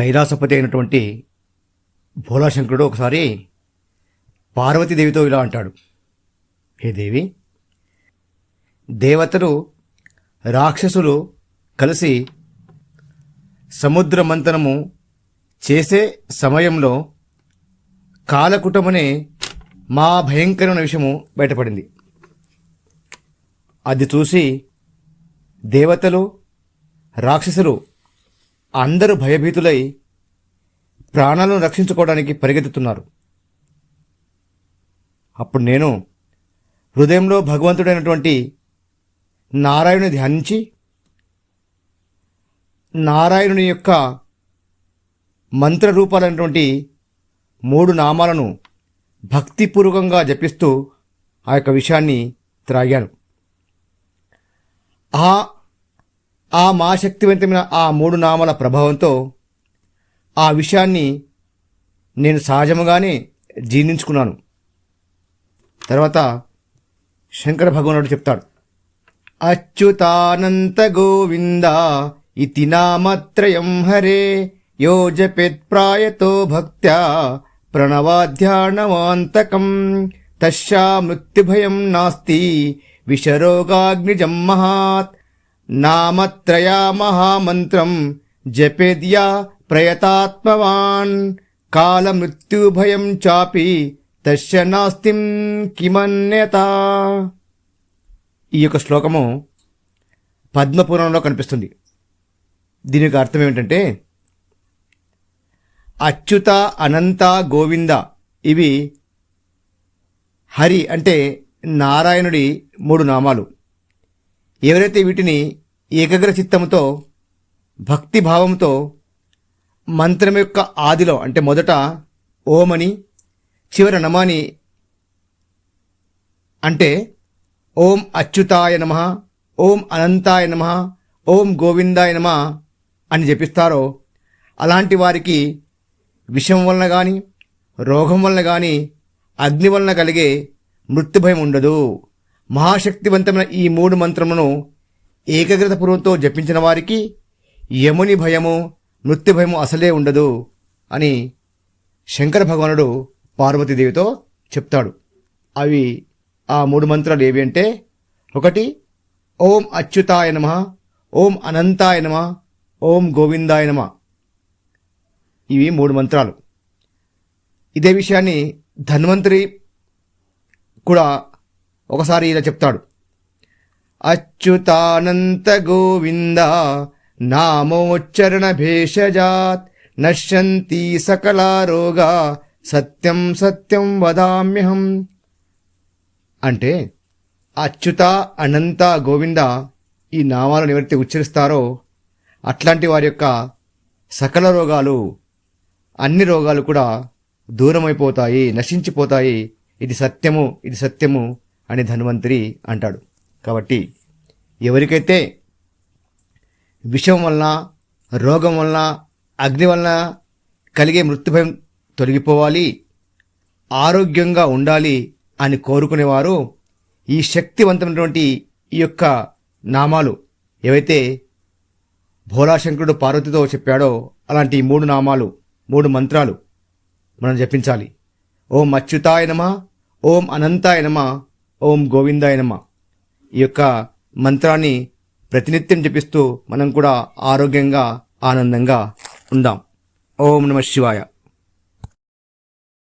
కైలాసపతి అయినటువంటి భోలాశంకరుడు ఒకసారి పార్వతీదేవితో ఇలా అంటాడు. హే దేవి దేవతలు రాక్షసులు కలిసి సముద్ర మంతనము చేసే సమయంలో కాలకుటమనే మా భయంకరమైన విషయము బయటపడింది. అది చూసి దేవతలు రాక్షసులు అందరూ భయభీతులై ప్రాణాలను రక్షించుకోవడానికి పరిగెత్తుతున్నారు. అప్పుడు నేను హృదయంలో భగవంతుడైనటువంటి నారాయణుని ధ్యానించి నారాయణుని యొక్క మంత్రరూపాలైనటువంటి మూడు నామాలను భక్తిపూర్వకంగా జపిస్తూ ఆ యొక్క విషయాన్ని త్రాగాను. ఆ ఆ మా శక్తివంతమైన ఆ మూడు నామాల ప్రభావంతో ఆ విషయాన్ని నేను సహజముగానే జీర్ణించుకున్నాను. తర్వాత శంకర భగవానుడు చెప్తాడు అచ్యుతానంత గోవింద ఇతి నామత్రయం హరే యో ప్రాయతో భక్త్యా ప్రణవాధ్యానవాంతకం తస్యా మృత్యుభయం నాస్తి విషరోగాగ్నిజం మహాత్ నామత్రయా మహామంత్రం జపేద్యా ప్రయతాత్మవాన్. కాలమృత్యుభయం చాపి తస్య నాస్తిం కిమన్యత. ఈ యొక్క శ్లోకము పద్మపురాణంలో కనిపిస్తుంది. దీని యొక్క అర్థం ఏమిటంటే అచ్యుత అనంత గోవింద ఇవి హరి అంటే నారాయణుడి మూడు నామాలు. ఎవరైతే వీటిని ఏకాగ్ర చిత్తంతో భక్తి భావంతో మంత్రం యొక్క ఆదిలో అంటే మొదట ఓమని చివర నమాని అంటే ఓం అచ్యుతాయ నమ ఓం అనంతాయ నమ ఓం గోవిందాయ నమ అని జపిస్తారో అలాంటి వారికి విషం వలన కానీ రోగం వలన కానీ అగ్ని వలన కలిగే మృత్యుభయం ఉండదు. మహాశక్తివంతమైన ఈ మూడు మంత్రములను ఏకాగ్రత పూర్వంతో జపించిన వారికి యముని భయము మృత్యుభయము అసలే ఉండదు అని శంకర భగవానుడు పార్వతీదేవితో చెప్తాడు. అవి ఆ మూడు మంత్రాలు ఏవి అంటే ఒకటి ఓం అచ్యుతాయ నమ ఓం అనంతాయ నమ ఓం గోవిందాయ నమ. ఇవి మూడు మంత్రాలు. ఇదే విషయాన్ని ధన్వంతరి కూడా ఒకసారి ఇలా చెప్తాడు. అచ్యుతానంత గోవింద నామోచ్చరణ భేషజాత్ నశ్యంతి సకలా సత్యం సత్యం వదామ్యహం. అంటే అచ్యుత అనంత గోవింద ఈ నామాలను ఎవరైతే ఉచ్చరిస్తారో అట్లాంటి వారి యొక్క సకల రోగాలు అన్ని రోగాలు కూడా దూరమైపోతాయి నశించిపోతాయి. ఇది సత్యము ఇది సత్యము అని ధన్వంతరి అంటాడు. కాబట్టి ఎవరికైతే విషం వలన రోగం వలన అగ్ని వలన కలిగే మృత్యుభయం తొలగిపోవాలి ఆరోగ్యంగా ఉండాలి అని కోరుకునేవారు ఈ శక్తివంతమైనటువంటి ఈ యొక్క నామాలు. ఏవైతే భోలాశంకరుడు పార్వతితో చెప్పాడో అలాంటి మూడు నామాలు మూడు మంత్రాలు మనం జపించాలి. ఓం అచ్యుతాయ నమ ఓం అనంతాయ నమ ఓం గోవిందాయ నమ. ఈ యొక్క మంత్రాన్ని ప్రతినిత్యం జపిస్తూ మనం కూడా ఆరోగ్యంగా ఆనందంగా ఉందాం. ఓం నమ శివాయ.